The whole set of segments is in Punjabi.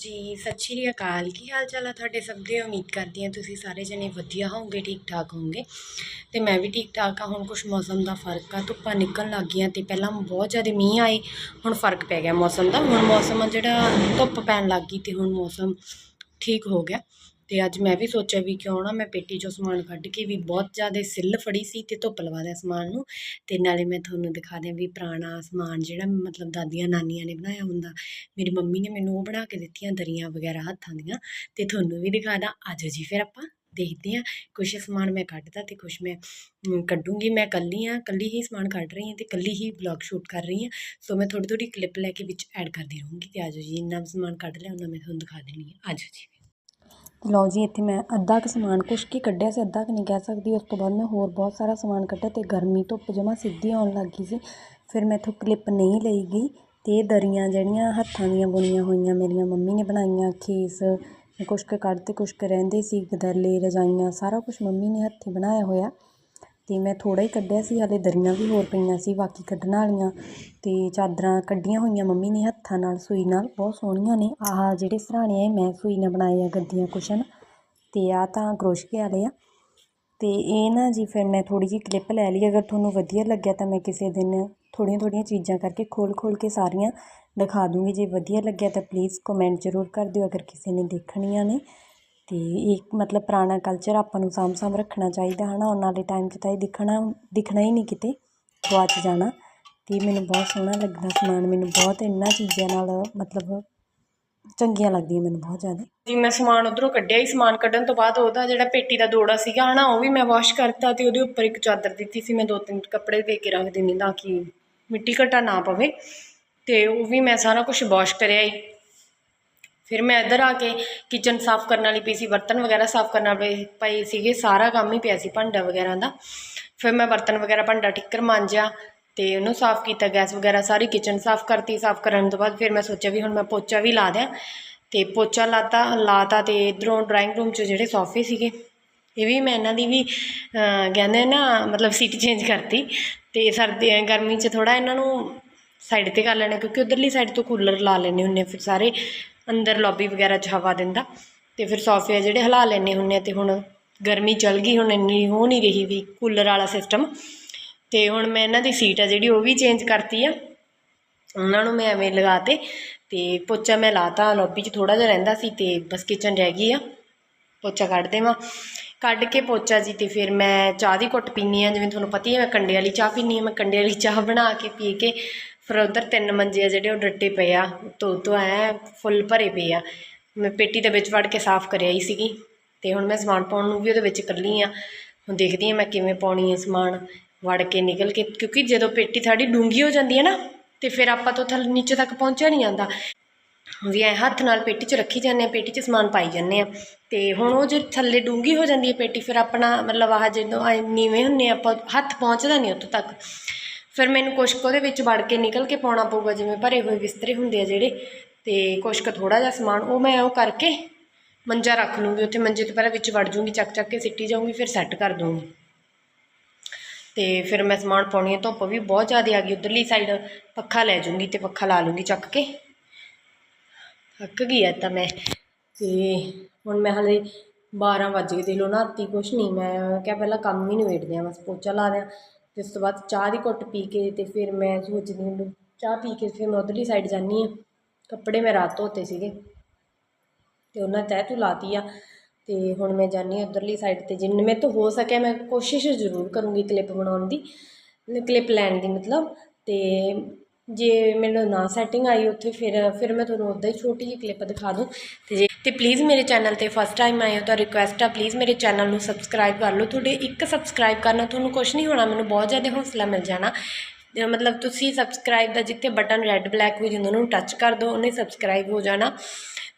ਜੀ, ਸਤਿ ਸ਼੍ਰੀ ਅਕਾਲ। ਕੀ ਹਾਲ ਚਾਲ ਆ ਤੁਹਾਡੇ ਸਭ ਦੇ ਉਮੀਦ ਕਰਦੀ ਹਾਂ ਤੁਸੀਂ ਸਾਰੇ ਜਣੇ ਵਧੀਆ ਹੋਵੋਗੇ ਠੀਕ ਠਾਕ ਹੋਵੋਗੇ। ਤੇ ਮੈਂ ਵੀ ਠੀਕ ਠਾਕ ਆ, ਹੁਣ ਕੁਝ ਮੌਸਮ ਦਾ ਫ਼ਰਕ ਆ, ਧੁੱਪਾਂ ਨਿਕਲਣ ਲੱਗ ਗਈਆਂ ਤੇ ਪਹਿਲਾਂ ਬਹੁਤ ਜ਼ਿਆਦਾ ਮੀਂਹ ਆਏ, ਹੁਣ ਫ਼ਰਕ ਪੈ ਗਿਆ ਮੌਸਮ ਦਾ। ਹੁਣ ਮੌਸਮ ਆ ਜਿਹੜਾ ਧੁੱਪ ਪੈਣ ਲੱਗ ਗਈ ਤੇ ਹੁਣ ਮੌਸਮ ਠੀਕ ਹੋ ਗਿਆ। ਤੇ ਅੱਜ ਮੈਂ ਵੀ ਸੋਚਿਆ ਵੀ ਕਿਉਂ ਨਾ ਮੈਂ ਪੇਟੀ ਚੋਂ ਸਮਾਨ ਕੱਢ ਕੇ ਵੀ ਬਹੁਤ ਜ਼ਿਆਦਾ ਸਿੱਲ ਫੜੀ ਸੀ ਤੇ ਧੁੱਪ ਲਵਾ ਦਿਆਂ ਸਮਾਨ ਨੂੰ। ਤੇ ਨਾਲੇ ਮੈਂ ਤੁਹਾਨੂੰ ਦਿਖਾ ਦਿਆਂ ਵੀ ਪੁਰਾਣਾ ਸਮਾਨ ਜਿਹੜਾ ਮਤਲਬ ਦਾਦੀਆਂ ਨਾਨੀਆਂ ਨੇ ਬਣਾਇਆ ਹੁੰਦਾ, ਮੇਰੀ ਮੰਮੀ ਨੇ ਮੈਨੂੰ ਉਹ ਬਣਾ ਕੇ ਦਿੱਤੀਆਂ ਦਰੀਆਂ ਵਗੈਰਾ ਹੱਥਾਂ ਦੀਆਂ। ਤੇ ਤੁਹਾਨੂੰ ਵੀ ਦਿਖਾ ਦਾਂ, ਆਜੋ ਜੀ ਫਿਰ ਆਪਾਂ ਦੇਖਦੇ ਹਾਂ। ਕੁਛ ਸਮਾਨ ਮੈਂ ਕੱਢਦਾ ਤੇ ਕੁਛ ਮੈਂ ਕੱਢੂੰਗੀ। ਮੈਂ ਕੱਲੀ ਆ ਕੱਲੀ ਹੀ ਸਮਾਨ ਕੱਢ ਰਹੀ ਹਾਂ ਤੇ ਕੱਲੀ ਹੀ ਵਲੌਗ ਸ਼ੂਟ ਕਰ ਰਹੀ ਹਾਂ। ਸੋ ਮੈਂ ਥੋੜੀ ਥੋੜੀ ਕਲਿੱਪ ਲੈ ਕੇ ਵਿੱਚ ਐਡ ਕਰਦੀ ਰਹੂੰਗੀ ਤੇ ਆਜੋ ਜੀ, ਇੰਨਾ ਸਮਾਨ ਕੱਢ ਲਿਆ, ਉਹਨਾਂ ਮੈਂ ਤੁਹਾਨੂੰ ਦਿਖਾ ਦੇਣੀ ਹੈ। ਆਜੋ ਜੀ ਲਓ ਜੀ, ਇੱਥੇ ਮੈਂ ਅੱਧਾ ਕੁ ਸਮਾਨ ਕੁਛ ਕੀ ਕੱਢਿਆ ਸੀ, ਅੱਧਾ ਕੁ ਨਹੀਂ ਕਹਿ ਸਕਦੀ। ਉਸ ਤੋਂ ਬਾਅਦ ਮੈਂ ਹੋਰ ਬਹੁਤ ਸਾਰਾ ਸਮਾਨ ਕੱਢਿਆ ਅਤੇ ਗਰਮੀ ਧੁੱਪ ਜਮਾ ਸਿੱਧੀ ਆਉਣ ਲੱਗ ਗਈ ਸੀ। ਫਿਰ ਮੈਂ ਇੱਥੋਂ ਕਲਿੱਪ ਨਹੀਂ ਲਈ ਗਈ ਅਤੇ ਇਹ ਦਰੀਆਂ ਜਿਹੜੀਆਂ ਹੱਥਾਂ ਦੀਆਂ ਬੁਣੀਆਂ ਹੋਈਆਂ ਮੇਰੀਆਂ ਮੰਮੀ ਨੇ ਬਣਾਈਆਂ, ਖੇਸ, ਕੁਛ ਕੁ ਕੱਢ ਅਤੇ ਕੁਛ ਕੁ ਰਹਿੰਦੇ ਸੀ ਗਦਰਲੇ ਰਜਾਈਆਂ, ਸਾਰਾ ਕੁਛ ਮੰਮੀ ਨੇ ਹੱਥੀਂ ਬਣਾਇਆ ਹੋਇਆ। ਅਤੇ ਮੈਂ ਥੋੜ੍ਹਾ ਹੀ ਕੱਢਿਆ ਸੀ, ਹਾਲੇ ਦਰੀਆਂ ਵੀ ਹੋਰ ਪਈਆਂ ਸੀ, ਬਾਕੀ ਕੱਢਣ ਵਾਲੀਆਂ। ਅਤੇ ਚਾਦਰਾਂ ਕੱਢੀਆਂ ਹੋਈਆਂ ਮੰਮੀ ਨੇ ਹੱਥਾਂ ਨਾਲ, ਸੂਈ ਨਾਲ, ਬਹੁਤ ਸੋਹਣੀਆਂ ਨੇ। ਆਹ ਜਿਹੜੇ ਸਰਾਣੇ ਆ ਮੈਂ ਸੂਈ ਨਾਲ ਬਣਾਏ ਆ ਗੱਦੀਆਂ ਕੁਸ਼ਨ। ਅਤੇ ਆਹ ਤਾਂ ਕਰੋਸ਼ੀਏ ਵਾਲੇ ਆ। ਅਤੇ ਇਹ ਨਾ ਜੀ ਫਿਰ ਮੈਂ ਥੋੜ੍ਹੀ ਜਿਹੀ ਕਲਿੱਪ ਲੈ ਲਈ, ਅਗਰ ਤੁਹਾਨੂੰ ਵਧੀਆ ਲੱਗਿਆ ਤਾਂ ਮੈਂ ਕਿਸੇ ਦਿਨ ਥੋੜ੍ਹੀਆਂ ਥੋੜ੍ਹੀਆਂ ਚੀਜ਼ਾਂ ਕਰਕੇ ਖੋਲ ਖੋਲ ਕੇ ਸਾਰੀਆਂ ਦਿਖਾ ਦੂੰਗੀ। ਜੇ ਵਧੀਆ ਲੱਗਿਆ ਤਾਂ ਪਲੀਜ਼ ਕਮੈਂਟ ਜ਼ਰੂਰ ਕਰ ਦਿਓ, ਅਗਰ ਕਿਸੇ ਨੇ ਦੇਖਣੀਆਂ ਨੇ। ਅਤੇ ਇਹ ਮਤਲਬ ਪੁਰਾਣਾ ਕਲਚਰ ਆਪਾਂ ਨੂੰ ਸਾਂਭ ਸਾਂਭ ਰੱਖਣਾ ਚਾਹੀਦਾ ਹੈ ਨਾ ਆਉਣ ਵਾਲੇ ਟਾਈਮ 'ਚ ਤਾਂ ਇਹ ਦਿਖਣਾ ਦਿਖਣਾ ਹੀ ਨਹੀਂ ਕਿਤੇ ਗਵਾਚ ਜਾਣਾ। ਅਤੇ ਮੈਨੂੰ ਬਹੁਤ ਸੋਹਣਾ ਲੱਗਦਾ ਸਮਾਨ, ਮੈਨੂੰ ਬਹੁਤ ਇਹਨਾਂ ਚੀਜ਼ਾਂ ਨਾਲ ਮਤਲਬ ਚੰਗੀਆਂ ਲੱਗਦੀਆਂ ਮੈਨੂੰ ਬਹੁਤ ਜ਼ਿਆਦਾ। ਜੀ, ਮੈਂ ਸਮਾਨ ਉਧਰੋਂ ਕੱਢਿਆ ਹੀ, ਸਮਾਨ ਕੱਢਣ ਤੋਂ ਬਾਅਦ ਉਹਦਾ ਜਿਹੜਾ ਪੇਟੀ ਦਾ ਦੋੜਾ ਸੀਗਾ, ਹਨਾ, ਉਹ ਵੀ ਮੈਂ ਵਾਸ਼ ਕਰਤਾ ਤੇ ਉਹਦੇ ਉੱਪਰ ਇੱਕ ਚਾਦਰ ਦਿੱਤੀ ਸੀ, ਮੈਂ ਦੋ ਤਿੰਨ ਕੱਪੜੇ ਦੇ ਕੇ ਰੱਖ ਦਿੰਦੀ ਤਾਂ ਕਿ ਮਿੱਟੀ ਘਟਾ ਨਾ ਪਵੇ। ਤੇ ਉਹ ਵੀ ਮੈਂ ਸਾਰਾ ਕੁਝ ਵਾਸ਼ ਕਰਿਆ ਹੀ। ਫਿਰ ਮੈਂ ਇੱਧਰ ਆ ਕੇ ਕਿਚਨ ਸਾਫ਼ ਕਰਨ ਵਾਲੀ ਪਈ ਸੀ, ਬਰਤਨ ਵਗੈਰਾ ਸਾਫ਼ ਕਰਨ ਵਾਲੇ ਪਏ ਸੀਗੇ, ਸਾਰਾ ਕੰਮ ਹੀ ਪਿਆ ਸੀ ਭਾਂਡਾ ਵਗੈਰਾ ਦਾ। ਫਿਰ ਮੈਂ ਬਰਤਨ ਵਗੈਰਾ, ਭਾਂਡਾ ਠਿੱਕਰ ਮਾਂਜਿਆ ਤੇ ਉਹਨੂੰ ਸਾਫ਼ ਕੀਤਾ, ਗੈਸ ਵਗੈਰਾ ਸਾਰੀ ਕਿਚਨ ਸਾਫ਼ ਕਰਤੀ, ਸਾਫ਼ ਕਰਨ ਤੋਂ ਬਾਅਦ ਫਿਰ ਮੈਂ ਸੋਚਿਆ ਵੀ ਹੁਣ ਮੈਂ ਪੋਚਾ ਵੀ ਲਾ ਦਿਆਂ ਤੇ ਪੋਚਾ ਲਾਤਾ ਲਾਤਾ ਤੇ ਇਧਰੋਂ ਡਰਾਇੰਗ ਰੂਮ 'ਚ ਜਿਹੜੇ ਸੋਫੇ ਸੀਗੇ, ਇਹ ਵੀ ਮੈਂ ਇਹਨਾਂ ਦੀ ਵੀ ਕਹਿੰਦੇ ਨਾ, ਮਤਲਬ ਸੀਟ ਚੇਂਜ ਕਰਤੀ ਤੇ ਸਰਦੀ ਗਰਮੀ 'ਚ ਥੋੜਾ ਇਹਨਾਂ ਨੂੰ ਸਾਈਡ ਤੇ ਕਰ ਲੈਣਾ, ਕਿਉਂਕਿ ਉਧਰਲੀ ਸਾਈਡ ਤੋਂ ਕੂਲਰ ਲਾ ਲੈਣੇ ਹੁੰਨੇ ਫਿਰ ਸਾਰੇ। ਅੰਦਰ ਲੌਬੀ ਵਗੈਰਾ 'ਚ ਹਵਾ ਦਿੰਦਾ ਤੇ ਫਿਰ ਸੋਫੇ ਜਿਹੜੇ ਹਿਲਾ ਲੈਣੇ ਹੁੰਨੇ ਆ ਤੇ ਹੁਣ ਗਰਮੀ ਚੱਲ ਗਈ, ਹੁਣ ਇੰਨੀ ਹੋ ਨਹੀਂ ਰਹੀ ਵੀ ਕੂਲਰ ਵਾਲਾ ਸਿਸਟਮ ਤੇ ਹੁਣ ਮੈਂ ਇਹਨਾਂ ਦੀ ਸੀਟ ਆ ਜਿਹੜੀ, ਉਹ ਵੀ ਚੇਂਜ ਕਰਤੀ ਆ। ਉਹਨਾਂ ਨੂੰ ਮੈਂ ਐਵੇਂ ਲਗਾਤੇ ਤੇ ਪੋਚਾ ਮੈਂ ਲਾਤਾ ਲੌਬੀ 'ਚ ਥੋੜਾ ਜਿਹਾ ਰਹਿੰਦਾ ਸੀ ਤੇ ਬਸ ਕਿਚਨ ਰਹਿ ਗਈ ਆ। ਪੋਚਾ ਕੱਢ ਦੇਵਾਂ। ਕੱਢ ਕੇ ਪੋਚਾ ਜੀ ਤੇ ਫਿਰ ਮੈਂ ਚਾਹ ਦੀ ਘੁੱਟ ਪੀਨੀ ਆ, ਜਿਵੇਂ ਤੁਹਾਨੂੰ ਪਤਾ ਹੀ ਹੈ ਮੈਂ ਕੰਡੇ ਵਾਲੀ ਚਾਹ ਪੀਨੀ ਆ, ਮੈਂ ਕੰਡੇ ਵਾਲੀ ਚਾਹ ਬਣਾ ਕੇ ਪੀ ਕੇ ਫਿਰ ਉਧਰ ਤਿੰਨ ਮੰਜੇ ਆ ਜਿਹੜੇ ਉਹ ਡੱਟੇ ਪਏ ਆ ਤੋਂ ਤੋਂ ਐ ਫੁੱਲ ਭਰੇ ਪਏ ਆ। ਮੈਂ ਪੇਟੀ ਦੇ ਵਿੱਚ ਵੜ ਕੇ ਸਾਫ਼ ਕਰਿਆ ਹੀ ਸੀਗੀ ਤੇ ਹੁਣ ਮੈਂ ਸਮਾਨ ਪਾਉਣ ਨੂੰ ਵੀ ਉਹਦੇ ਵਿੱਚ ਇਕੱਲੀ ਆ। ਹੁਣ ਦੇਖਦੀ ਆ ਮੈਂ ਕਿਵੇਂ ਪਾਉਣੀ ਆ ਸਮਾਨ ਵੜ ਕੇ ਨਿਕਲ ਕੇ ਕਿਉਂਕਿ ਜਦੋਂ ਪੇਟੀ ਸਾਡੀ ਡੂੰਗੀ ਹੋ ਜਾਂਦੀ ਹੈ ਨਾ ਤੇ ਫਿਰ ਆਪਾਂ ਤੋਂ ਥੱਲੇ ਨੀਚੇ ਤੱਕ ਪਹੁੰਚਿਆ ਨਹੀਂ ਜਾਂਦਾ। ਵੀ ਐ ਹੱਥ ਨਾਲ ਪੇਟੀ 'ਚ ਰੱਖੀ ਜਾਂਦੇ ਆ ਪੇਟੀ 'ਚ ਸਮਾਨ ਪਾਈ ਜਾਂਦੇ ਆ। ਤੇ ਹੁਣ ਉਹ ਜੇ ਥੱਲੇ ਡੂੰਗੀ ਹੋ ਜਾਂਦੀ ਹੈ ਪੇਟੀ ਫਿਰ ਆਪਣਾ ਮਤਲਬ ਆਹ ਜਦੋਂ ਐਂ ਨੀਵੇਂ ਹੁੰਨੇ ਆ, ਆਪਾਂ ਹੱਥ ਪਹੁੰਚਦਾ ਨਹੀਂ ਉੱਥੋਂ ਤੱਕ। ਫਿਰ ਮੈਨੂੰ ਕੁਛ ਕੁ ਉਹਦੇ ਵਿੱਚ ਵੜ ਕੇ ਨਿਕਲ ਕੇ ਪਾਉਣਾ ਪਊਗਾ, ਜਿਵੇਂ ਭਰੇ ਹੋਏ ਬਿਸਤਰੇ ਹੁੰਦੇ ਆ ਜਿਹੜੇ, ਤੇ ਕੁਛ ਕੁ ਥੋੜਾ ਜਿਹਾ ਸਮਾਨ, ਉਹ ਮੈਂ ਉਹ ਕਰਕੇ ਮੰਜਾ ਰੱਖ ਲੂੰਗੀ, ਉੱਥੇ ਮੰਜੇ ਤੋਂ ਪਹਿਲਾਂ ਵਿੱਚ ਵੜ ਜੂੰਗੀ, ਚੱਕ ਚੱਕ ਕੇ ਸਿੱਟੀ ਜਾਊਂਗੀ, ਫਿਰ ਸੈੱਟ ਕਰ ਦੂੰਗੀ ਤੇ ਫਿਰ ਮੈਂ ਸਮਾਨ ਪਾਉਣੀ ਹੈ ਧੁੱਪ ਵੀ ਬਹੁਤ ਜ਼ਿਆਦਾ ਆ ਗਈ, ਉਧਰਲੀ ਸਾਈਡ ਪੱਖਾ ਲੈ ਜੂੰਗੀ ਤੇ ਪੱਖਾ ਲਾ ਲੂੰਗੀ ਚੱਕ ਕੇ। ਥੱਕ ਗਈ ਆ ਤਾਂ ਮੈਂ। ਤੇ ਹੁਣ ਮੈਂ ਹਲੇ 12 ਵਜ ਗਏ ਦੇ ਲੋ ਨਾਤੀ ਕੁਛ ਨਹੀਂ, ਮੈਂ ਕਿਹਾ ਪਹਿਲਾਂ ਕੰਮ ਹੀ ਨਿਬੇੜਦੇ ਆ, ਬਸ ਪੋਚਾ ਲਾ ਦਿਆਂ। ਅਤੇ ਉਸ ਤੋਂ ਬਾਅਦ ਚਾਹ ਦੀ ਘੁੱਟ ਪੀ ਕੇ ਅਤੇ ਫਿਰ ਮੈਂ ਸੋਚਦੀ ਹਾਂ ਵੀ ਚਾਹ ਪੀ ਕੇ ਫਿਰ ਮੈਂ ਉੱਧਰਲੀ ਸਾਈਡ ਜਾਂਦੀ ਹਾਂ। ਕੱਪੜੇ ਮੈਂ ਰਾਤ ਧੋਤੇ ਸੀਗੇ ਅਤੇ ਉਹਨਾਂ ਤਹਿ ਤੂੰ ਲਾਤੀ ਆ ਅਤੇ ਹੁਣ ਮੈਂ ਜਾਂਦੀ ਹਾਂ ਉੱਧਰਲੀ ਸਾਈਡ ਤੇ। ਜਿੰਨੇ ਮੇਰੇ ਤੋਂ ਹੋ ਸਕਿਆ ਮੈਂ ਕੋਸ਼ਿਸ਼ ਜ਼ਰੂਰ ਕਰੂੰਗੀ ਕਲਿੱਪ ਬਣਾਉਣ ਦੀ ਕਲਿੱਪ ਲੈਣ ਦੀ ਮਤਲਬ। ਅਤੇ ਜੇ ਮੈਨੂੰ ਨਾ ਸੈਟਿੰਗ ਆਈ ਉੱਥੇ ਫਿਰ ਫਿਰ ਮੈਂ ਤੁਹਾਨੂੰ ਉੱਦਾਂ ਹੀ ਛੋਟੀ ਜਿਹੀ ਕਲਿੱਪ ਦਿਖਾ ਦੂੰ। ਅਤੇ ਜੇ ਤੇ ਪਲੀਜ਼ ਮੇਰੇ ਚੈਨਲ ਤੇ ਫਸਟ ਟਾਈਮ ਆਏ ਹੋ ਤਾਂ ਰਿਕੁਐਸਟ ਆ ਪਲੀਜ਼ ਮੇਰੇ ਚੈਨਲ ਨੂੰ ਸਬਸਕ੍ਰਾਈਬ ਕਰ ਲਓ। ਤੁਹਾਡੇ ਇੱਕ ਸਬਸਕ੍ਰਾਈਬ ਕਰਨਾ, ਤੁਹਾਨੂੰ ਕੁਝ ਨਹੀਂ ਹੋਣਾ, ਮੈਨੂੰ ਬਹੁਤ ਜ਼ਿਆਦਾ ਹੌਸਲਾ ਮਿਲ ਜਾਣਾ। ਮਤਲਬ ਤੁਸੀਂ ਸਬਸਕ੍ਰਾਈਬ ਦਾ ਜਿੱਥੇ ਬਟਨ ਰੈੱਡ ਬਲੈਕ ਹੋ ਜਾਂਦਾ, ਉਹਨੂੰ ਟੱਚ ਕਰ ਦਿਓ, ਉਹਨੇ ਸਬਸਕ੍ਰਾਈਬ ਹੋ ਜਾਣਾ।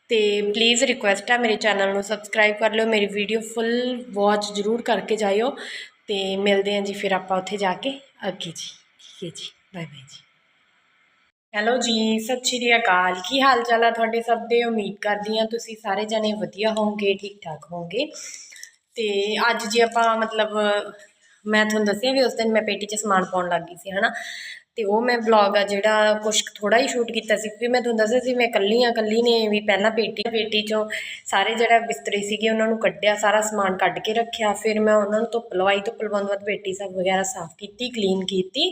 ਤੇ ਪਲੀਜ਼ ਰਿਕੁਐਸਟ ਆ ਮੇਰੇ ਚੈਨਲ ਨੂੰ ਸਬਸਕ੍ਰਾਈਬ ਕਰ ਲਿਓ, ਮੇਰੀ ਵੀਡੀਓ ਫੁੱਲ ਵਾਚ ਜ਼ਰੂਰ ਕਰਕੇ ਜਾਇਓ। ਤੇ ਮਿਲਦੇ ਹਾਂ ਜੀ ਫਿਰ ਆਪਾਂ ਉੱਥੇ ਜਾ ਕੇ। ਅੱਗੇ ਜੀ, ਠੀਕ ਹੈ ਜੀ ਬਾਏ ਬਾਏ ਜੀ। ਹੈਲੋ ਜੀ, ਸਤਿ ਸ਼੍ਰੀ ਅਕਾਲ। ਕੀ ਹਾਲ ਚਾਲ ਆ ਤੁਹਾਡੇ ਸਭ ਦੇ? ਉਮੀਦ ਕਰਦੀ ਹਾਂ ਤੁਸੀਂ ਸਾਰੇ ਜਣੇ ਵਧੀਆ ਹੋਵੋਗੇ ਠੀਕ ਠਾਕ ਹੋਵੋਗੇ। ਤੇ ਅੱਜ ਜੀ ਆਪਾਂ ਮਤਲਬ, ਮੈਂ ਤੁਹਾਨੂੰ ਦੱਸਿਆ ਵੀ ਉਸ ਦਿਨ ਮੈਂ ਪੇਟੀ 'ਚ ਸਮਾਨ ਪਾਉਣ ਲੱਗ ਗਈ ਸੀ, ਹਨਾ। ਤੇ ਉਹ ਮੈਂ ਵਲੌਗ ਆ ਜਿਹੜਾ ਕੁਛ ਥੋੜਾ ਹੀ ਸ਼ੂਟ ਕੀਤਾ ਸੀ, ਕਿਉਂਕਿ ਮੈਂ ਤੁਹਾਨੂੰ ਦੱਸਿਆ ਸੀ ਮੈਂ ਇਕੱਲੀ ਆ ਇਕੱਲੀ ਨੇ ਵੀ ਪਹਿਲਾਂ ਪੇਟੀ ਪੇਟੀ ਚੋਂ ਸਾਰੇ ਜਿਹੜਾ ਬਿਸਤਰੇ ਸੀਗੇ ਉਹਨਾਂ ਨੂੰ ਕੱਢਿਆ, ਸਾਰਾ ਸਮਾਨ ਕੱਢ ਕੇ ਰੱਖਿਆ। ਫਿਰ ਮੈਂ ਉਹਨਾਂ ਨੂੰ ਧੁੱਪ ਲਵਾਈ, ਧੁੱਪ ਲਵਾਉਣ ਤੋਂ ਬਾਅਦ ਪੇਟੀ ਸਭ ਵਗੈਰਾ ਸਾਫ਼ ਕੀਤੀ ਕਲੀਨ ਕੀਤੀ।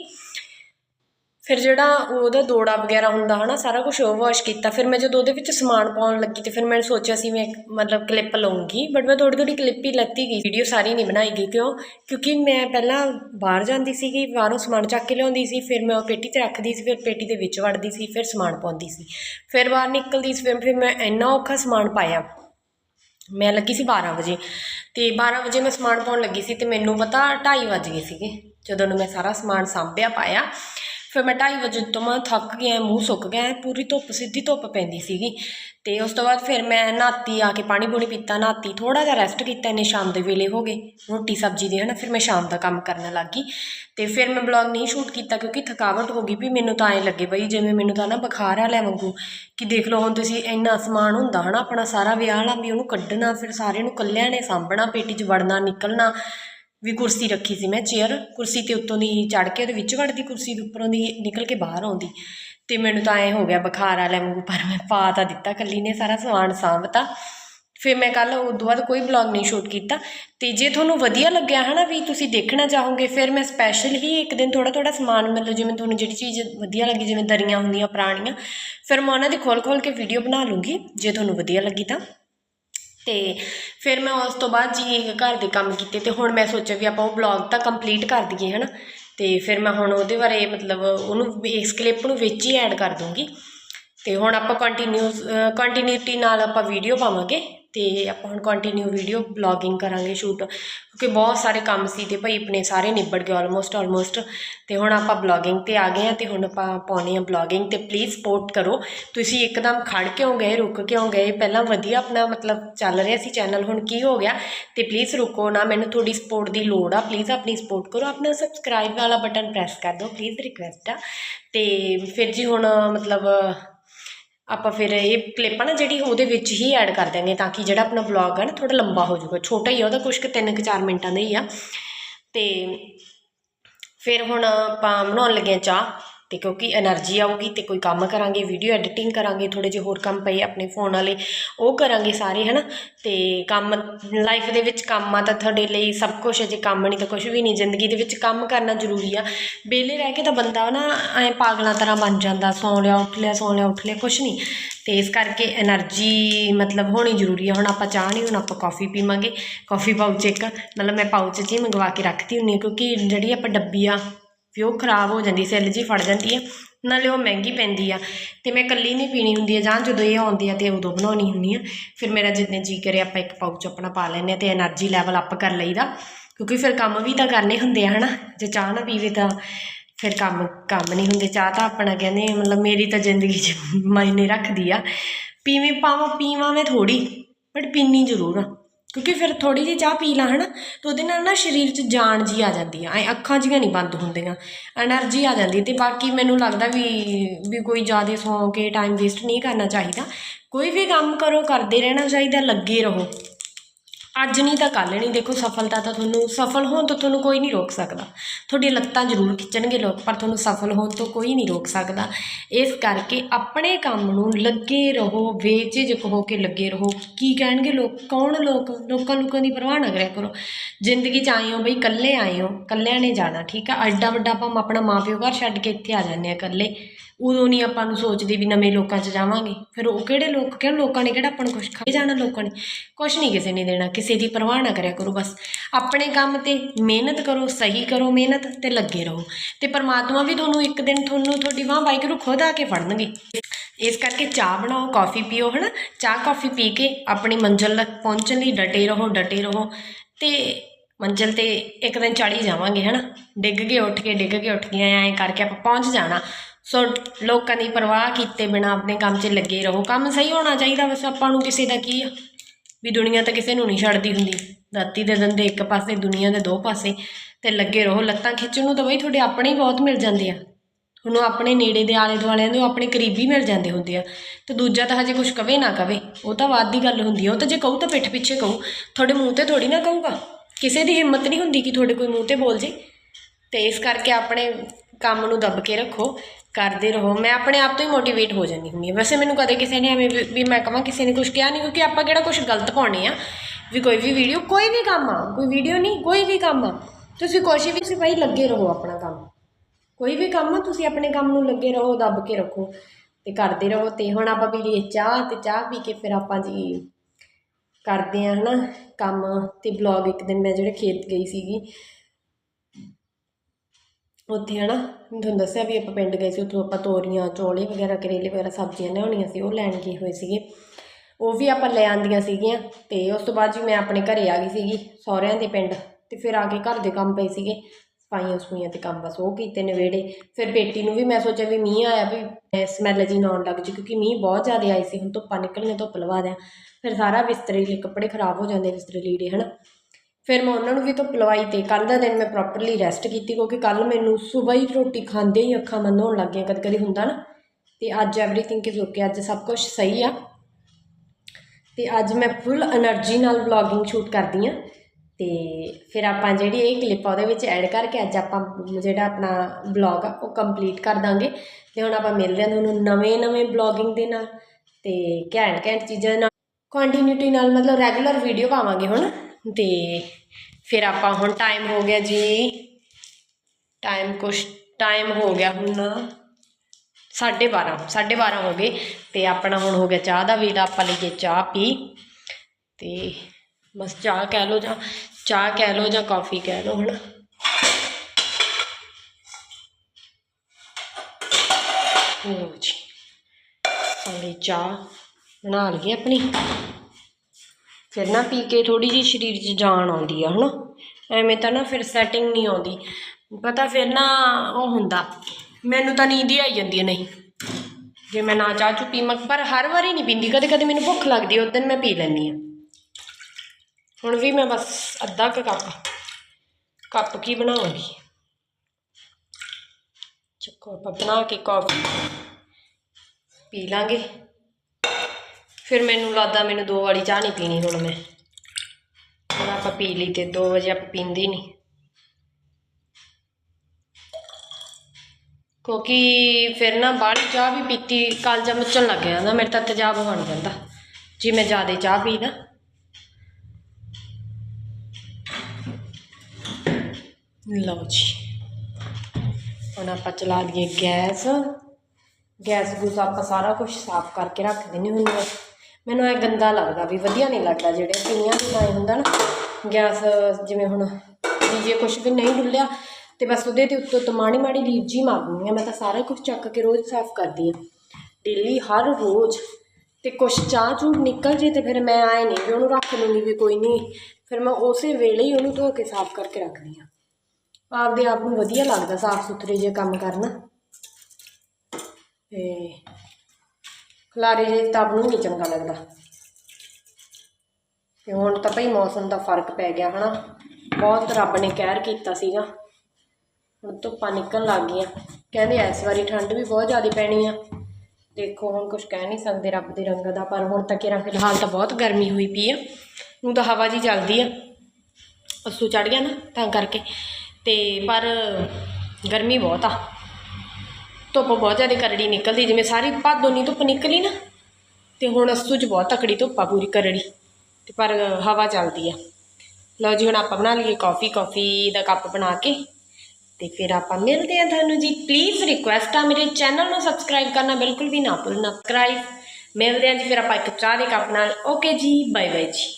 ਫਿਰ ਜਿਹੜਾ ਉਹਦਾ ਦੋੜਾ ਵਗੈਰਾ ਹੁੰਦਾ ਹਨਾ, ਸਾਰਾ ਕੁਝ ਉਹ ਵਾਸ਼ ਕੀਤਾ। ਫਿਰ ਮੈਂ ਜਦੋਂ ਉਹਦੇ ਵਿੱਚ ਸਮਾਨ ਪਾਉਣ ਲੱਗੀ ਤੇ ਫਿਰ ਮੈਂ ਸੋਚਿਆ ਸੀ ਮੈਂ ਇੱਕ ਮਤਲਬ ਕਲਿੱਪ ਲਵਾਂਗੀ ਬਟ ਮੈਂ ਥੋੜੀ ਥੋੜੀ ਕਲਿੱਪ ਹੀ ਲੱਤੀ ਗਈ। ਵੀਡੀਓ ਸਾਰੀ ਨਹੀਂ ਬਣਾਈ ਗਈ ਕਿਉਂ? ਕਿਉਂਕਿ ਮੈਂ ਪਹਿਲਾਂ ਬਾਹਰ ਜਾਂਦੀ ਸੀਗੀ, ਬਾਹਰੋਂ ਸਮਾਨ ਚੱਕ ਕੇ ਲਿਆਉਂਦੀ ਸੀ, ਫਿਰ ਮੈਂ ਉਹ ਪੇਟੀ ਤੇ ਰੱਖਦੀ ਸੀ, ਫਿਰ ਪੇਟੀ ਦੇ ਵਿੱਚ ਵੜਦੀ ਸੀ, ਫਿਰ ਸਮਾਨ ਪਾਉਂਦੀ ਸੀ। ਫਿਰ ਬਾਹਰ ਨਿਕਲਦੀ ਸੀ, ਫਿਰ ਫਿਰ ਮੈਂ ਇੰਨਾ ਔਖਾ ਸਮਾਨ ਪਾਇਆ। ਮੈਂ ਲੱਗੀ ਸੀ 12 ਵਜੇ ਤੇ 12 ਵਜੇ ਮੈਂ ਸਮਾਨ ਪਾਉਣ ਲੱਗੀ ਸੀ ਤੇ ਮੈਨੂੰ ਪਤਾ 2:30 ਵੱਜ ਗਏ ਸੀਗੇ, ਜਦੋਂ ਨੂੰ ਮੈਂ ਸਾਰਾ ਸਮਾਨ ਸਾਂਭਿਆ, ਪਾਇਆ। ਫਿਰ ਮੈਂ 2:30 ਵਜੇ ਤੋਂ ਮੈਂ ਥੱਕ ਗਿਆ ਮੂੰਹ ਸੁੱਕ ਗਿਆ ਪੂਰੀ ਧੁੱਪ, ਸਿੱਧੀ ਧੁੱਪ ਪੈਂਦੀ ਸੀਗੀ। ਤੇ ਉਸ ਤੋਂ ਬਾਅਦ ਫਿਰ ਮੈਂ ਨਹਾਤੀ ਆ ਕੇ ਪਾਣੀ ਪੂਣੀ ਪੀਤਾ ਨਹਾਤੀ ਥੋੜਾ ਜਿਹਾ ਰੈਸਟ ਕੀਤਾ, ਇੰਨੇ ਸ਼ਾਮ ਦੇ ਵੇਲੇ ਹੋ ਗਏ, ਰੋਟੀ ਸਬਜ਼ੀ ਦੇ, ਹਨਾ, ਫਿਰ ਮੈਂ ਸ਼ਾਮ ਦਾ ਕੰਮ ਕਰਨ ਲੱਗ ਗਈ। ਤੇ ਫਿਰ ਮੈਂ ਬਲੌਗ ਨਹੀਂ ਸ਼ੂਟ ਕੀਤਾ ਕਿਉਂਕਿ ਥਕਾਵਟ ਹੋ ਗਈ ਵੀ ਮੈਨੂੰ ਤਾਂ ਐਂ ਲੱਗੇ ਬਈ ਜਿਵੇਂ ਮੈਨੂੰ ਤਾਂ ਨਾ ਬੁਖਾਰ ਆ ਲਿਆ ਵਾਂਗੂ ਕਿ ਦੇਖ ਲਓ ਹੁਣ ਤੁਸੀਂ ਇੰਨਾ ਸਮਾਨ ਹੁੰਦਾ, ਹਨਾ, ਆਪਣਾ ਸਾਰਾ ਵਿਆਹ ਵਾਲਾ ਵੀ ਉਹਨੂੰ ਕੱਢਣਾ, ਫਿਰ ਸਾਰਿਆਂ ਨੂੰ ਕੱਲਿਆਂ ਨੇ ਸਾਂਭਣਾ, ਪੇਟੀ 'ਚ ਵੜਨਾ, ਨਿਕਲਣਾ ਵੀ ਕੁਰਸੀ ਰੱਖੀ ਸੀ ਮੈਂ ਚੇਅਰ ਕੁਰਸੀ ਤੇ ਉੱਤੋਂ ਦੀ ਚੜ ਕੇ ਉਹਦੇ ਵਿੱਚ ਵੜਦੀ, ਕੁਰਸੀ ਦੇ ਉੱਪਰੋਂ ਦੀ ਨਿਕਲ ਕੇ ਬਾਹਰ ਆਉਂਦੀ। ਤੇ ਮੈਨੂੰ ਤਾਂ ਐਂ ਹੋ ਗਿਆ ਬੁਖਾਰ ਆ ਲਿਆ ਵਾਂਗੂ ਪਰ ਮੈਂ ਪਾ ਤਾਂ ਦਿੱਤਾ ਕੱਲੀ ਨੇ ਸਾਰਾ ਸਮਾਨ ਸਾਂਭਤਾ। ਫਿਰ ਮੈਂ ਕੱਲ ਉਸ ਤੋਂ ਬਾਅਦ ਕੋਈ ਬਲੌਗ ਨਹੀਂ ਸ਼ੂਟ ਕੀਤਾ। ਤੇ ਜੇ ਤੁਹਾਨੂੰ ਵਧੀਆ ਲੱਗਿਆ ਹੈ ਨਾ ਵੀ ਤੁਸੀਂ ਦੇਖਣਾ ਚਾਹੋਗੇ, ਫਿਰ ਮੈਂ ਸਪੈਸ਼ਲ ਹੀ ਇੱਕ ਦਿਨ ਥੋੜਾ ਥੋੜਾ ਸਮਾਨ, ਮਤਲਬ ਜਿਵੇਂ ਤੁਹਾਨੂੰ ਜਿਹੜੀ ਚੀਜ਼ ਵਧੀਆ ਲੱਗੀ, ਜਿਵੇਂ ਦਰੀਆਂ ਹੁੰਦੀਆਂ ਪੁਰਾਣੀਆਂ, ਫਿਰ ਮੈਂ ਉਹਨਾਂ ਦੀ ਖੋਲ ਖੋਲ ਕੇ ਵੀਡੀਓ ਬਣਾ ਲੂੰਗੀ, ਜੇ ਤੁਹਾਨੂੰ ਵਧੀਆ ਲੱਗੀ ਤਾਂ। ਤੇ ਫਿਰ ਮੈਂ ਉਸ ਤੋਂ ਬਾਅਦ ਜੀ ਘਰ ਦੇ ਕੰਮ ਕੀਤੇ ਤੇ ਹੁਣ ਮੈਂ ਸੋਚਿਆ ਵੀ ਆਪਾਂ ਉਹ ਬਲੌਗ ਤਾਂ ਕੰਪਲੀਟ ਕਰ ਦਈਏ, ਹਨਾ? ਤੇ ਫਿਰ ਮੈਂ ਹੁਣ ਉਹਦੇ ਬਾਰੇ ਮਤਲਬ ਉਹਨੂੰ ਇਸ ਕਲਿੱਪ ਨੂੰ ਵਿੱਚ ਹੀ ਐਡ ਕਰ ਦੂੰਗੀ ਤੇ ਹੁਣ ਆਪਾਂ ਕੰਟੀਨਿਊਸ ਕੰਟੀਨਿਊਟੀ ਨਾਲ ਆਪਾਂ ਵੀਡੀਓ ਪਾਵਾਂਗੇ। ਤੇ ਆਪਾਂ ਹੁਣ ਕੰਟੀਨਿਊ ਵੀਡੀਓ ਬਲੌਗਿੰਗ ਕਰਾਂਗੇ ਸ਼ੂਟ ਕਿਉਂਕਿ ਬਹੁਤ ਸਾਰੇ ਕੰਮ ਸੀ ਤੇ ਭਾਈ ਆਪਣੇ ਸਾਰੇ ਨਿਬੜ ਗਏ ਆਲਮੋਸਟ ਆਲਮੋਸਟ ਤੇ ਹੁਣ ਆਪਾਂ ਬਲੌਗਿੰਗ ਤੇ ਆ ਗਏ ਆ ਤੇ ਹੁਣ ਆਪਾਂ ਪਾਉਣੀ ਆ ਬਲੌਗਿੰਗ ਤੇ ਪਲੀਜ਼ ਸਪੋਰਟ ਕਰੋ। ਤੁਸੀਂ ਇੱਕਦਮ ਖੜ ਕਿਉਂ ਗਏ, ਰੁਕ ਕਿਉਂ ਗਏ? ਪਹਿਲਾਂ ਵਧੀਆ ਆਪਣਾ ਮਤਲਬ ਚੱਲ ਰਿਹਾ ਸੀ ਚੈਨਲ ਹੁਣ ਕੀ ਹੋ ਗਿਆ? ਤੇ ਪਲੀਜ਼ ਰੁਕੋ ਨਾ, ਮੈਨੂੰ ਤੁਹਾਡੀ ਸਪੋਰਟ ਦੀ ਲੋੜ ਆ। ਪਲੀਜ਼ ਆਪਣੀ ਸਪੋਰਟ ਕਰੋ, ਆਪਣਾ ਸਬਸਕ੍ਰਾਈਬ ਵਾਲਾ ਬਟਨ ਪ੍ਰੈਸ ਕਰ ਦਿਓ ਪਲੀਜ਼ ਰਿਕੁਐਸਟ ਆ। ਤੇ ਫਿਰ ਜੀ ਹੁਣ ਮਤਲਬ ਆਪਾਂ ਫਿਰ ਇਹ ਕਲਿੱਪ ਆ ਨਾ ਜਿਹੜੀ ਉਹਦੇ ਵਿੱਚ ਹੀ ਐਡ ਕਰ ਦਾਂਗੇ ਤਾਂ ਕਿ ਜਿਹੜਾ ਆਪਣਾ ਵਲੌਗ ਆ ਨਾ ਥੋੜਾ ਲੰਬਾ ਹੋ ਜਾਊਗਾ। ਛੋਟਾ ਹੀ ਆ, ਉਹਦਾ ਕੁਛ ਕੁ ਤਿੰਨ ਕੁ ਚਾਰ ਮਿੰਟਾਂ ਦਾ ਹੀ ਆ। ਤੇ ਫਿਰ ਹੁਣ ਆਪਾਂ ਬਣਾਉਣ ਲੱਗੇ ਹਾਂ ਚਾਹ। ਤੇ ਕਿਉਂਕਿ એનર્ਜੀ ਆਊਗੀ ਤੇ ਕੋਈ ਕੰਮ ਕਰਾਂਗੇ ਵੀਡੀਓ ਐਡੀਟਿੰਗ ਕਰਾਂਗੇ ਥੋੜੇ ਜਿਹੇ ਹੋਰ ਕੰਮ ਪਏ ਆਪਣੇ ਫੋਨ ਵਾਲੇ, ਉਹ ਕਰਾਂਗੇ ਸਾਰੇ, ਹਨਾ? ਤੇ ਕੰਮ ਲਾਈਫ ਦੇ ਵਿੱਚ ਕੰਮ ਆ ਤਾਂ ਤੁਹਾਡੇ ਲਈ ਸਭ ਕੁਝ ਹੈ, ਜੇ ਕੰਮ ਨਹੀਂ ਤਾਂ ਕੁਝ ਵੀ ਨਹੀਂ, ਜ਼ਿੰਦਗੀ ਦੇ ਵਿੱਚ ਕੰਮ ਕਰਨਾ ਜ਼ਰੂਰੀ ਆ। ਬੇਲੇ ਰਹਿ ਕੇ ਤਾਂ ਬੰਦਾ ਨਾ ਐ ਪਾਗਲਾਂ ਤਰ੍ਹਾਂ ਬਣ ਜਾਂਦਾ, ਸੌ ਲਿਆ, ਉੱਠ ਲਿਆ, ਸੌਂ ਲਿਆ, ਉੱਠ ਲਿਆ ਕੁਝ ਨਹੀਂ। ਤੇ ਇਸ ਕਰਕੇ એનર્ਜੀ ਮਤਲਬ ਹੋਣੀ ਜ਼ਰੂਰੀ ਆ। ਹੁਣ ਆਪਾਂ ਚਾਹ ਨਹੀਂ, ਹੁਣ ਆਪਾਂ ਕਾਫੀ ਪੀਵਾਂਗੇ। ਕਾਫੀ ਪਾਊਚ ਇੱਕ, ਮਤਲਬ ਮੈਂ ਪਾਊਚ ਜੀ ਮੰਗਵਾ ਕੇ ਰੱਖਦੀ ਹੁੰਨੀ ਕਿਉਂਕਿ ਜਿਹੜੀ ਆਪਾਂ ਡੱਬੀ ਆ ਵੀ ਉਹ ਖਰਾਬ ਹੋ ਜਾਂਦੀ ਸੈੱਲ ਜੀ ਫੜ ਜਾਂਦੀ ਆ ਨਾਲੇ ਉਹ ਮਹਿੰਗੀ ਪੈਂਦੀ ਆ। ਤੇ ਮੈਂ ਇਕੱਲੀ ਨਹੀਂ ਪੀਣੀ ਹੁੰਦੀ ਆ, ਜਾਂ ਜਦੋਂ ਇਹ ਆਉਂਦੀ ਆ ਤੇ ਉਦੋਂ ਬਣਾਉਣੀ ਹੁੰਦੀ ਆ। ਫਿਰ ਮੇਰਾ ਜਿੰਨੇ ਜੀ ਕਰੇ ਆਪਾਂ ਇੱਕ ਪਾਊਚ ਆਪਣਾ ਪਾ ਲੈਨੇ ਤੇ એનર્ਜੀ ਲੈਵਲ ਅਪ ਕਰ ਲਈਦਾ। ਕਿਉਂਕਿ ਫਿਰ ਕੰਮ ਵੀ ਤਾਂ ਕਰਨੇ ਹੁੰਦੇ ਆ, ਹਨਾ? ਜੇ ਚਾਹ ਨਾ ਪੀਵੇ ਤਾਂ ਫਿਰ ਕੰਮ ਕੰਮ ਨਹੀਂ ਹੁੰਦੇ। ਚਾਹ ਤਾਂ ਆਪਣਾ ਕਹਿੰਦੇ, ਮਤਲਬ ਮੇਰੀ ਤਾਂ ਜ਼ਿੰਦਗੀ 'ਚ ਮਾਇਨੇ ਰੱਖਦੀ ਆ। ਪੀਵੇਂ, ਪਾਵਾਂ, ਪੀਵਾਂ ਮੈਂ ਥੋੜੀ ਬਟ ਪੀਣੀ ਜ਼ਰੂਰ ਆ। ਕਿਉਂਕਿ ਫਿਰ ਥੋੜੀ ਜਿਹੀ ਚਾਹ ਪੀ ਲਾਂ, ਹਨਾ? ਤੇ ਉਹਦੇ ਨਾਲ ਨਾ ਸਰੀਰ 'ਚ ਜਾਨ ਜੀ ਆ ਜਾਂਦੀ ਆ। ਐ ਅੱਖਾਂ ਜੀਆਂ ਨਹੀਂ ਬੰਦ ਹੁੰਦੀਆਂ એનર્ਜੀ ਆ ਜਾਂਦੀ ਤੇ ਬਾਕੀ ਮੈਨੂੰ ਲੱਗਦਾ ਵੀ ਵੀ ਕੋਈ ਜ਼ਿਆਦਾ ਸੌਂ ਕੇ ਟਾਈਮ ਵੇਸਟ ਨਹੀਂ ਕਰਨਾ ਚਾਹੀਦਾ। ਕੋਈ ਵੀ ਕੰਮ ਕਰੋ, ਕਰਦੇ ਰਹਿਣਾ ਚਾਹੀਦਾ, ਲੱਗੇ ਰਹੋ। ਅੱਜ ਨਹੀਂ ਤਾਂ ਕੱਲ ਨਹੀਂ, ਦੇਖੋ ਸਫਲਤਾ ਤਾਂ ਤੁਹਾਨੂੰ, ਸਫਲ ਹੋਣ ਤੋਂ ਤੁਹਾਨੂੰ ਕੋਈ ਨਹੀਂ ਰੋਕ ਸਕਦਾ। ਤੁਹਾਡੀਆਂ ਲੱਤਾਂ ਜ਼ਰੂਰ ਖਿੱਚਣਗੇ ਲੋਕ, ਪਰ ਤੁਹਾਨੂੰ ਸਫਲ ਹੋਣ ਤੋਂ ਕੋਈ ਨਹੀਂ ਰੋਕ ਸਕਦਾ। ਇਸ ਕਰਕੇ ਆਪਣੇ ਕੰਮ ਨੂੰ ਲੱਗੇ ਰਹੋ, ਬੇਝਿਜਕ ਹੋ ਕੇ ਲੱਗੇ ਰਹੋ। ਕੀ ਕਹਿਣਗੇ ਲੋਕ? ਕੌਣ ਲੋਕ? ਲੋਕਾਂ ਲੋਕਾਂ ਦੀ ਪਰਵਾਹ ਨਾ ਕਰਿਆ ਕਰੋ। ਜ਼ਿੰਦਗੀ 'ਚ ਆਏ ਹੋ ਬਈ, ਇਕੱਲੇ ਆਏ ਹੋ, ਇਕੱਲਿਆਂ ਨੇ ਜਾਣਾ, ਠੀਕ ਆ? ਐਡਾ ਵੱਡਾ ਆਪਾਂ ਆਪਣਾ ਮਾਪਿਓ ਘਰ ਛੱਡ ਕੇ ਇੱਥੇ ਆ ਜਾਂਦੇ ਆ ਇਕੱਲੇ। ਉਦੋਂ ਨਹੀਂ ਆਪਾਂ ਨੂੰ ਸੋਚਦੇ ਵੀ ਨਵੇਂ ਲੋਕਾਂ 'ਚ ਜਾਵਾਂਗੇ। ਫਿਰ ਉਹ ਕਿਹੜੇ ਲੋਕ, ਕਿਹੜੇ ਲੋਕਾਂ ਨੇ ਕਿਹੜਾ ਆਪਾਂ ਨੂੰ ਕੁਝ ਖਾ ਜਾਣਾ ਲੋਕਾਂ ਨੇ? ਕੁਝ ਨਹੀਂ ਕਿਸੇ ਨੇ ਦੇਣਾ, ਕਿਸੇ ਦੀ ਪਰਵਾਹ ਨਾ ਕਰਿਆ ਕਰੋ ਬਸ। ਆਪਣੇ ਕੰਮ ਤੇ ਮਿਹਨਤ ਕਰੋ, ਸਹੀ ਕਰੋ ਮਿਹਨਤ ਤੇ ਲੱਗੇ ਰਹੋ। ਤੇ ਪਰਮਾਤਮਾ ਵੀ ਤੁਹਾਨੂੰ ਇੱਕ ਦਿਨ ਤੁਹਾਨੂੰ ਤੁਹਾਡੀ ਬਾਂਹ ਵਾਹਿਗੁਰੂ ਖੁਦ ਆ ਕੇ ਫੜਨਗੇ। ਇਸ ਕਰਕੇ ਚਾਹ ਬਣਾਓ, ਕਾਫੀ ਪੀਓ, ਹਨਾ? ਚਾਹ, ਕਾਫੀ ਪੀ ਕੇ ਆਪਣੀ ਮੰਜ਼ਿਲ ਤੱਕ ਪਹੁੰਚਣ ਲਈ ਡਟੇ ਰਹੋ ਡਟੇ ਰਹੋ। ਤੇ ਮੰਜ਼ਿਲ ਤੇ ਇੱਕ ਦਿਨ ਚੜ੍ਹ ਹੀ ਜਾਵਾਂਗੇ, ਹਨਾ? ਡਿੱਗ ਕੇ ਉੱਠ ਕੇ, ਡਿੱਗ ਕੇ ਉੱਠ ਕੇ ਐਂ ਕਰਕੇ ਆਪਾਂ ਪਹੁੰਚ ਜਾਣਾ। ਸੋ ਲੋਕਾਂ ਦੀ ਪਰਵਾਹ ਕੀਤੇ ਬਿਨਾ ਆਪਣੇ ਕੰਮ 'ਚ ਲੱਗੇ ਰਹੋ। ਕੰਮ ਸਹੀ ਹੋਣਾ ਚਾਹੀਦਾ। ਬਸ ਆਪਾਂ ਨੂੰ ਕਿਸੇ ਦਾ ਕੀ ਆ? ਵੀ ਦੁਨੀਆ ਤਾਂ ਕਿਸੇ ਨੂੰ ਨਹੀਂ ਛੱਡਦੀ ਹੁੰਦੀ। ਦਾਤੀ ਦੇ ਦੰਦੇ ਇੱਕ ਪਾਸੇ, ਦੁਨੀਆ ਦੇ ਦੋ ਪਾਸੇ ਤੇ ਲੱਗੇ ਰਹੋ। ਲੱਤਾਂ ਖਿੱਚਣ ਨੂੰ ਤਾਂ ਬਈ ਤੁਹਾਡੇ ਆਪਣੇ ਹੀ ਬਹੁਤ ਮਿਲ ਜਾਂਦੇ ਆ। ਤੁਹਾਨੂੰ ਆਪਣੇ ਨੇੜੇ ਦੇ ਆਲੇ ਦੁਆਲਿਆਂ ਦੇ ਆਪਣੇ ਕਰੀਬੀ ਮਿਲ ਜਾਂਦੇ ਹੁੰਦੇ ਆ। ਤੇ ਦੂਜਾ ਤਾਂ ਹਜੇ ਕੁਝ ਕਵੇ ਨਾ ਕਵੇ। ਉਹ ਤਾਂ ਬਾਅਦ ਦੀ ਗੱਲ ਹੁੰਦੀ ਆ। ਉਹ ਤਾਂ ਜੇ ਕਹੂ ਤਾਂ ਪਿੱਠ ਪਿੱਛੇ ਕਹੂ। ਤੁਹਾਡੇ ਮੂੰਹ ਤੇ ਥੋੜੀ ਨਾ ਕਹੂਗਾ। ਕਿਸੇ ਦੀ ਹਿੰਮਤ ਨਹੀਂ ਹੁੰਦੀ ਕਿ ਤੁਹਾਡੇ ਕੋਈ ਮੂੰਹ ਤੇ ਬੋਲ ਜੇ। ਤੇ ਇਸ ਕਰਕੇ ਆਪਣੇ ਕੰਮ ਨੂੰ ਦੱਬ ਕੇ ਰੱਖੋ। ਕਰਦੇ ਰਹੋ। ਮੈਂ ਆਪਣੇ ਆਪ ਤੋਂ ਹੀ ਮੋਟੀਵੇਟ ਹੋ ਜਾਂਦੀ ਹੁੰਦੀ ਹਾਂ। ਵੈਸੇ ਮੈਨੂੰ ਕਦੇ ਕਿਸੇ ਨੇ ਐਵੇਂ ਵੀ- ਵੀ ਮੈਂ ਕਹਾਂ ਕਿਸੇ ਨੇ ਕੁਝ ਕਿਹਾ ਨਹੀਂ ਕਿਉਂਕਿ ਆਪਾਂ ਕਿਹੜਾ ਕੁਝ ਗਲਤ ਪਾਉਣੇ ਆ। ਵੀ ਕੋਈ ਵੀ ਵੀਡੀਓ ਕੋਈ ਵੀ ਕੰਮ ਆ, ਕੋਈ ਵੀਡੀਓ ਨਹੀਂ ਕੋਈ ਵੀ ਕੰਮ ਆ, ਤੁਸੀਂ ਕੋਸ਼ਿਸ਼ ਵੀ ਤੁਸੀਂ ਭਾਈ ਲੱਗੇ ਰਹੋ ਆਪਣਾ ਕੰਮ। ਕੋਈ ਵੀ ਕੰਮ ਆ, ਤੁਸੀਂ ਆਪਣੇ ਕੰਮ ਨੂੰ ਲੱਗੇ ਰਹੋ, ਦੱਬ ਕੇ ਰੱਖੋ ਤੇ ਕਰਦੇ ਰਹੋ। ਤੇ ਹੁਣ ਆਪਾਂ ਪੀ ਲਈਏ ਚਾਹ ਤੇ ਚਾਹ ਪੀ ਕੇ ਫਿਰ ਆਪਾਂ ਜੀ ਕਰਦੇ ਆ ਹਨਾ ਕੰਮ ਤੇ ਬਲੌਗ ਇੱਕ ਦਿਨ ਮੈਂ ਜਿਹੜੇ ਖੇਤ ਗਈ ਸੀਗੀ। ਉੱਥੇ ਹੈ ਨਾ ਤੁਹਾਨੂੰ ਦੱਸਿਆ ਵੀ ਆਪਾਂ ਪਿੰਡ ਗਏ ਸੀ, ਉੱਥੋਂ ਆਪਾਂ ਤੋਰੀਆਂ, ਚੌਲੇ ਵਗੈਰਾ, ਕਰੇਲੇ ਵਗੈਰਾ, ਸਬਜ਼ੀਆਂ ਲਿਆਉਣੀਆਂ ਸੀ, ਉਹ ਲੈਣ ਗਏ ਹੋਏ ਸੀਗੇ। ਉਹ ਵੀ ਆਪਾਂ ਲੈ ਆਂਦੀਆਂ ਸੀਗੀਆਂ ਤੇ ਉਸ ਤੋਂ ਬਾਅਦ ਜੀ ਮੈਂ ਆਪਣੇ ਘਰੇ ਆ ਗਈ ਸੀਗੀ ਸਹੁਰਿਆਂ ਦੇ ਪਿੰਡ ਤੇ ਫਿਰ ਆ ਕੇ ਘਰ ਦੇ ਕੰਮ ਪਏ ਸੀਗੇ, ਸਫਾਈਆਂ ਸਫੂਈਆਂ ਤੇ ਕੰਮ ਬਸ ਉਹ ਕੀਤੇ ਨੇ ਵਿਹੜੇ ਫਿਰ ਬੇਟੀ ਨੂੰ ਵੀ ਮੈਂ ਸੋਚਿਆ ਵੀ ਮੀਂਹ ਆਇਆ ਵੀ ਸਮੈਲ ਜੀ ਨਾ ਆਉਣ ਲੱਗ ਜੀ ਕਿਉਂਕਿ ਮੀਂਹ ਬਹੁਤ ਜ਼ਿਆਦਾ ਆਈ ਸੀ, ਹੁਣ ਧੁੱਪਾਂ ਨਿਕਲਣੇ ਧੁੱਪ ਲਵਾ ਦਿਆਂ। ਫਿਰ ਸਾਰਾ ਬਿਸਤਰੇ ਲਈ ਕੱਪੜੇ ਖਰਾਬ ਹੋ ਜਾਂਦੇ ਬਿਸਤਰੇ ਲੀੜੇ, ਹਨਾ। ਫਿਰ ਮੈਂ ਉਹਨਾਂ ਨੂੰ ਵੀ ਧੁੱਪ ਲਵਾਈ ਤੇ ਕੱਲ ਦਾ ਦਿਨ ਮੈਂ ਪ੍ਰੋਪਰਲੀ ਰੈਸਟ ਕੀਤੀ ਕਿਉਂਕਿ ਕੱਲ ਮੈਨੂੰ ਸਵੇਰ ਹੀ ਰੋਟੀ ਖਾਂਦੇ ਹੀ ਅੱਖਾਂ ਮੰਨ ਹੋਣ ਲੱਗ ਗਈਆਂ ਕਦੇ ਕਦੇ ਹੁੰਦਾ ਨਾ। ਤੇ ਅੱਜ ਐਵਰੀਥਿੰਗ ਇਜ਼ ਓਕੇ ਅੱਜ ਸਭ ਕੁਝ ਸਹੀ ਆ। ਤੇ ਅੱਜ ਮੈਂ ਫੁੱਲ એનર્ਜੀ ਨਾਲ ਵਲੌਗਿੰਗ ਸ਼ੂਟ ਕਰਦੀ ਆ। ਤੇ ਫਿਰ ਆਪਾਂ ਜਿਹੜੀ ਇਹ ਕਲਿੱਪ ਆ ਉਹਦੇ ਵਿੱਚ ਐਡ ਕਰਕੇ ਅੱਜ ਆਪਾਂ ਜਿਹੜਾ ਆਪਣਾ ਵਲੌਗ ਆ, ਉਹ ਕੰਪਲੀਟ ਕਰ ਦਾਂਗੇ। ਤੇ ਹੁਣ ਆਪਾਂ ਮਿਲਦੇ ਹਾਂ ਤੁਹਾਨੂੰ ਨਵੇਂ-ਨਵੇਂ ਵਲੌਗਿੰਗ ਦੇ ਨਾਲ। ਤੇ ਘੈਂਟ-ਘੈਂਟ ਚੀਜ਼ਾਂ ਨਾਲ ਕੰਟੀਨਿਊਟੀ ਨਾਲ ਮਤਲਬ ਰੈਗੂਲਰ ਵੀਡੀਓ ਪਾਵਾਂਗੇ ਹੁਣ। ਤੇ ਫਿਰ ਆਪਾਂ ਹੁਣ ਟਾਈਮ ਹੋ ਗਿਆ ਜੀ। ਟਾਈਮ ਕੁਛ ਟਾਈਮ ਹੋ ਗਿਆ ਹੁਣ ਸਾਢੇ ਬਾਰਾਂ ਸਾਢੇ ਬਾਰਾਂ ਹੋ ਗਏ ਤੇ ਆਪਣਾ ਹੁਣ ਹੋ ਗਿਆ ਚਾਹ ਦਾ ਵੀ ਤਾਂ ਆਪਾਂ ਲਈਏ ਚਾਹ ਪੀ। ਤੇ ਬਸ ਚਾਹ ਕਹਿ ਲਓ ਜਾਂ, ਚਾਹ ਕਹਿ ਲਓ ਜਾਂ ਕਾਫੀ ਕਹਿ ਲਓ ਹਨਾ। ਲਓ ਜੀ ਸਾਡੀ ਚਾਹ, ਬਣਾ ਲਈਏ ਆਪਣੀ। ਫਿਰ ਨਾ ਪੀ ਕੇ ਥੋੜੀ ਜਿਹੀ ਸਰੀਰ 'ਚ ਜਾਨ ਆਉਂਦੀ ਆ, ਹਨਾ? ਐਵੇਂ ਤਾਂ ਨਾ ਫਿਰ ਸੈਟਿੰਗ ਨਹੀਂ ਆਉਂਦੀ। ਪਤਾ ਫਿਰ ਨਾ ਉਹ ਹੁੰਦਾ, ਮੈਨੂੰ ਤਾਂ ਨੀਂਦ ਹੀ ਆਈ ਜਾਂਦੀ ਹੈ ਨਹੀਂ। ਜੇ ਮੈਂ ਨਾ ਚਾਹ ਚੁ ਪੀਵਾਂ, ਪਰ ਹਰ ਵਾਰੀ ਨਹੀਂ ਪੀਂਦੀ, ਕਦੇ ਕਦੇ ਮੈਨੂੰ ਭੁੱਖ ਲੱਗਦੀ ਉਸ ਦਿਨ ਮੈਂ ਪੀ ਲੈਂਦੀ ਆ। ਹੁਣ ਵੀ ਮੈਂ ਬਸ ਅੱਧਾ ਕੁ ਕੱਪ ਕੱਪ ਕੀ ਬਣਾਵਾਂਗੀ? ਚੱਕੋ, ਆਪਾਂ ਬਣਾ ਕੇ ਕਾਫੀ ਪੀ ਲਾਂਗੇ। ਫਿਰ ਮੈਨੂੰ ਲੱਗਦਾ ਮੈਨੂੰ ਦੋ ਵਾਲੀ ਚਾਹ ਨਹੀਂ ਪੀਣੀ ਹੁਣ ਮੈਂ। ਹੁਣ ਆਪਾਂ ਪੀ ਲਈ ਤੇ 2 ਵਜੇ ਆਪਾਂ ਪੀਂਦੇ ਨਹੀਂ। ਕਿਉਂਕਿ ਫਿਰ ਨਾ ਬਾਹਲੀ ਚਾਹ ਵੀ ਪੀਤੀ ਕਾਲਜਾ ਮੱਚਣ ਲੱਗ ਜਾਂਦਾ ਮੇਰੇ ਤਾਂ ਤੇਜ਼ਾਬ ਬਣ ਜਾਂਦਾ ਜੇ ਮੈਂ ਜ਼ਿਆਦਾ ਚਾਹ ਪੀ ਨਾ। ਲਓ ਜੀ। ਹੁਣ ਆਪਾਂ ਚਲਾ ਲਈਏ ਗੈਸ। ਗੈਸ ਗੂਸ ਆਪਾਂ ਸਾਰਾ ਕੁਝ ਸਾਫ਼ ਕਰਕੇ ਰੱਖ ਦਿੰਦੇ ਹੁੰਦੇ ਆ ਮੈਨੂੰ ਇਹ ਗੰਦਾ ਲੱਗਦਾ ਵੀ ਵਧੀਆ ਨਹੀਂ ਲੱਗਦਾ ਜਿਹੜੇ ਪੀਆਂ ਦੇ ਲਾਏ ਹੁੰਦਾ ਨਾ, ਗੈਸ ਜਿਵੇਂ ਹੁਣ ਵੀ ਜੇ ਕੁਝ ਵੀ ਨਹੀਂ ਡੁੱਲਿਆ ਤੇ ਬਸ ਉਹਦੇ ਤੇ ਉੱਤੋਂ ਤੋਂ ਮਾੜੀ ਮਾੜੀ ਲੀਵ ਜੀ ਮਾਰ ਦਿੰਦੀ ਹਾਂ ਮੈਂ ਤਾਂ ਸਾਰਾ ਕੁਝ ਚੱਕ ਕੇ ਰੋਜ਼ ਸਾਫ਼ ਕਰਦੀ ਹਾਂ ਡੇਲੀ ਹਰ ਰੋਜ਼ ਤੇ ਕੁਛ ਚਾਹ ਚੂਹ ਨਿਕਲ ਜੇ ਤੇ ਫਿਰ ਮੈਂ ਆਏ ਨਹੀਂ ਵੀ ਉਹਨੂੰ ਰੱਖ ਲੂੰਗੀ ਵੀ ਕੋਈ ਨਹੀਂ, ਫਿਰ ਮੈਂ ਉਸੇ ਵੇਲੇ ਹੀ ਉਹਨੂੰ ਧੋ ਕੇ ਸਾਫ਼ ਕਰਕੇ ਰੱਖਦੀ ਹਾਂ ਆਪਦੇ ਆਪ ਨੂੰ ਵਧੀਆ ਲੱਗਦਾ ਸਾਫ਼ ਸੁਥਰੇ ਜੇ ਕੰਮ ਕਰਨਾ। ਤੇ ਖਲਾਰੇ ਜੇ ਤਾਂ ਨੂੰ ਨਹੀਂ ਚੰਗਾ ਲੱਗਦਾ। ਤੇ ਹੁਣ ਤਾਂ ਭਈ ਮੌਸਮ ਦਾ ਫ਼ਰਕ ਪੈ ਗਿਆ ਹਨਾ। ਬਹੁਤ ਰੱਬ ਨੇ ਕਹਿਰ ਕੀਤਾ ਸੀਗਾ। ਹੁਣ ਧੁੱਪਾਂ ਨਿਕਲਣ ਲੱਗ ਗਈਆਂ। ਕਹਿੰਦੇ ਇਸ ਵਾਰੀ ਠੰਡ ਵੀ ਬਹੁਤ ਜ਼ਿਆਦਾ ਪੈਣੀ ਆ। ਦੇਖੋ, ਹੁਣ ਕੁਝ ਕਹਿ ਨਹੀਂ ਸਕਦੇ ਰੱਬ ਦੇ ਰੰਗ ਦਾ, ਪਰ ਹੁਣ ਤੱਕ ਇਹਨਾਂ ਫਿਲਹਾਲ ਤਾਂ ਬਹੁਤ ਗਰਮੀ ਹੋਈ ਪਈ ਆ। ਨੂੰ ਤਾਂ ਹਵਾ ਜੀ ਚੱਲਦੀ ਆ। ਅਸੂ ਚੜ ਗਿਆ ਨਾ, ਤਾਂ ਕਰਕੇ। ਤੇ ਪਰ ਗਰਮੀ ਬਹੁਤ ਆ। ਧੁੱਪ ਬਹੁਤ ਜ਼ਿਆਦਾ ਕਰੜੀ ਨਿਕਲਦੀ, ਜਿਵੇਂ ਸਾਰੀ ਭਾਦੋਂ ਨਹੀਂ ਧੁੱਪ ਨਿਕਲੀ ਨਾ, ਤੇ ਹੁਣ ਅਸੂ 'ਚ ਬਹੁਤ ਤਕੜੀ ਧੁੱਪ ਆ ਪੂਰੀ ਕਰੜੀ, ਤੇ ਪਰ ਹਵਾ ਚੱਲਦੀ ਆ। ਲਓ ਜੀ, ਹੁਣ ਆਪਾਂ ਬਣਾ ਲਈਏ ਕਾਫੀ ਕਾਫੀ ਦਾ ਕੱਪ ਬਣਾ ਕੇ, ਤੇ ਫਿਰ ਆਪਾਂ ਮਿਲਦੇ ਹਾਂ ਤੁਹਾਨੂੰ ਜੀ। ਪਲੀਜ਼ ਰਿਕੁਐਸਟ ਆ ਮੇਰੇ ਚੈਨਲ ਨੂੰ ਸਬਸਕ੍ਰਾਈਬ ਕਰਨਾ ਬਿਲਕੁਲ ਵੀ ਨਾ ਭੁੱਲਣਾ। ਸਬਸਕ੍ਰਾਈਬ ਮਿਲਦੇ ਹਾਂ ਜੀ, ਫਿਰ ਆਪਾਂ ਇੱਕ ਚਾਹ ਦੇ ਕੱਪ ਨਾਲ। ਓਕੇ ਜੀ ਬਾਏ ਬਾਏ ਜੀ।